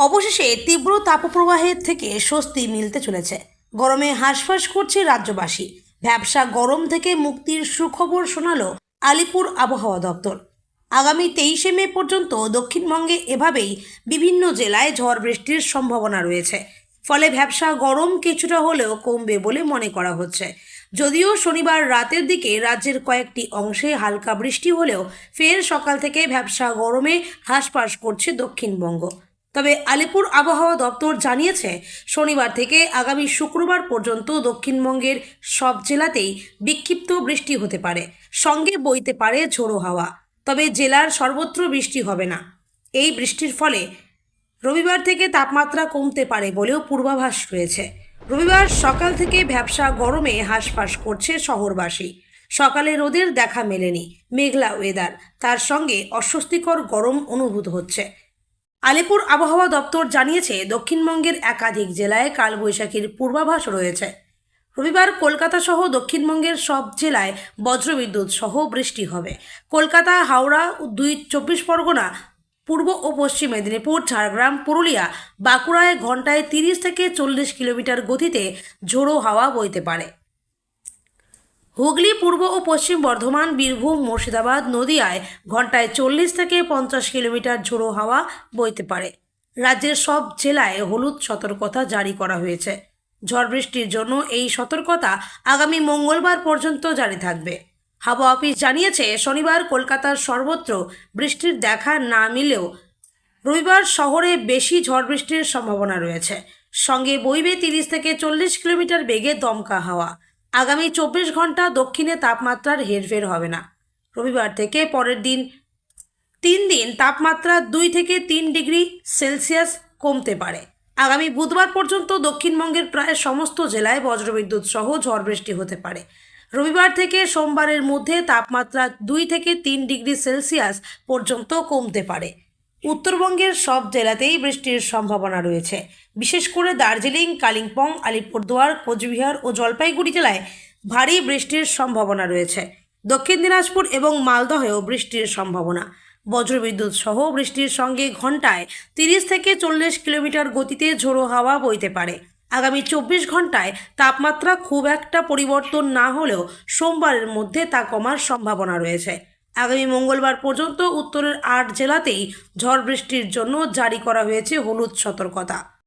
অবশেষে তীব্র তাপপ্রবাহের থেকে স্বস্তি মিলতে চলেছে। গরমে হাঁসফাঁস করছে রাজ্যবাসী। ব্যবসা গরম থেকে মুক্তির সুখবর শোনালো আলিপুর আবহাওয়া দপ্তর। আগামী তেইশে মে পর্যন্ত দক্ষিণবঙ্গে এভাবেই বিভিন্ন জেলায় ঝড় বৃষ্টির সম্ভাবনা রয়েছে। ফলে ব্যবসা গরম কিছুটা হলেও কমবে বলে মনে করা হচ্ছে। যদিও শনিবার রাতের দিকে রাজ্যের কয়েকটি অংশে হালকা বৃষ্টি হলেও ফের সকাল থেকে ব্যবসা গরমে হাঁসফাঁস করছে দক্ষিণবঙ্গ। তবে আলিপুর আবহাওয়া দপ্তর জানিয়েছে, শনিবার থেকে আগামী শুক্রবার পর্যন্ত দক্ষিণবঙ্গের সব জেলাতেই বিক্ষিপ্ত বৃষ্টি হতে পারে। সঙ্গে বইতে পারে ঝোড়ো হাওয়া। তবে জেলার সর্বত্র বৃষ্টি হবে না। এই বৃষ্টির ফলে রবিবার থেকে তাপমাত্রা কমতে পারে বলেও পূর্বাভাস রয়েছে। রবিবার সকাল থেকে ব্যবসা গরমে হাঁসফাঁস করছে শহরবাসী। সকালে রোদের দেখা মেলেনি। মেঘলা ওয়েদার তার সঙ্গে অস্বস্তিকর গরম অনুভূত হচ্ছে। আলিপুর আবহাওয়া দপ্তর জানিয়েছে, দক্ষিণবঙ্গের একাধিক জেলায় কালবৈশাখীর পূর্বাভাস রয়েছে। রবিবার কলকাতা সহ দক্ষিণবঙ্গের সব জেলায় বজ্রবিদ্যুৎ সহ বৃষ্টি হবে। কলকাতা, হাওড়া, দুই চব্বিশ পরগনা, পূর্ব ও পশ্চিম মেদিনীপুর, ঝাড়গ্রাম, পুরুলিয়া, বাঁকুড়ায় ঘন্টায় তিরিশ থেকে চল্লিশ কিলোমিটার গতিতে ঝোড়ো হাওয়া বইতে পারে। হুগলি, পূর্ব ও পশ্চিম বর্ধমান, বীরভূম, মুর্শিদাবাদ নদিয়ায় ঘন্টায় চল্লিশ থেকে পঞ্চাশ কিলোমিটার ঝোড়ো হাওয়া বইতে পারে। রাজ্যের সব জেলায় হলুদ সতর্কতা জারি করা হয়েছে। ঝড় বৃষ্টির জন্য এই সতর্কতা আগামী মঙ্গলবার পর্যন্ত জারি থাকবে। হাওয়া অফিস জানিয়েছে, শনিবার কলকাতার সর্বত্র বৃষ্টির দেখা না মিলেও রবিবার শহরে বেশি ঝড় বৃষ্টির সম্ভাবনা রয়েছে। সঙ্গে বইবে তিরিশ থেকে চল্লিশ কিলোমিটার বেগে দমকা হাওয়া। আগামী চব্বিশ ঘণ্টা দক্ষিণে তাপমাত্রার হেরফের হবে না। রবিবার থেকে পরের দিন তিন দিন তাপমাত্রা দুই থেকে তিন ডিগ্রি সেলসিয়াস কমতে পারে। আগামী বুধবার পর্যন্ত দক্ষিণবঙ্গের প্রায় সমস্ত জেলায় বজ্রবিদ্যুৎ সহ ঝড় বৃষ্টি হতে পারে। রবিবার থেকে সোমবারের মধ্যে তাপমাত্রা দুই থেকে তিন ডিগ্রি সেলসিয়াস পর্যন্ত কমতে পারে। উত্তরবঙ্গের সব জেলাতেই বৃষ্টির সম্ভাবনা রয়েছে। বিশেষ করে দার্জিলিং, কালিম্পং, আলিপুরদুয়ার, কোচবিহার ও জলপাইগুড়ি জেলায় ভারী বৃষ্টির সম্ভাবনা রয়েছে। দক্ষিণ দিনাজপুর এবং মালদহেও বৃষ্টির সম্ভাবনা। বজ্রবিদ্যুৎ সহ বৃষ্টির সঙ্গে ঘন্টায় তিরিশ থেকে চল্লিশ কিলোমিটার গতিতে ঝোড়ো হাওয়া বইতে পারে। আগামী চব্বিশ ঘন্টায় তাপমাত্রা খুব একটা পরিবর্তন না হলেও সোমবারের মধ্যে তা কমার সম্ভাবনা রয়েছে। আগামী মঙ্গলবার পর্যন্ত উত্তরের আট জেলাতেই ঝড় বৃষ্টির জন্য জারি করা হয়েছে হলুদ সতর্কতা।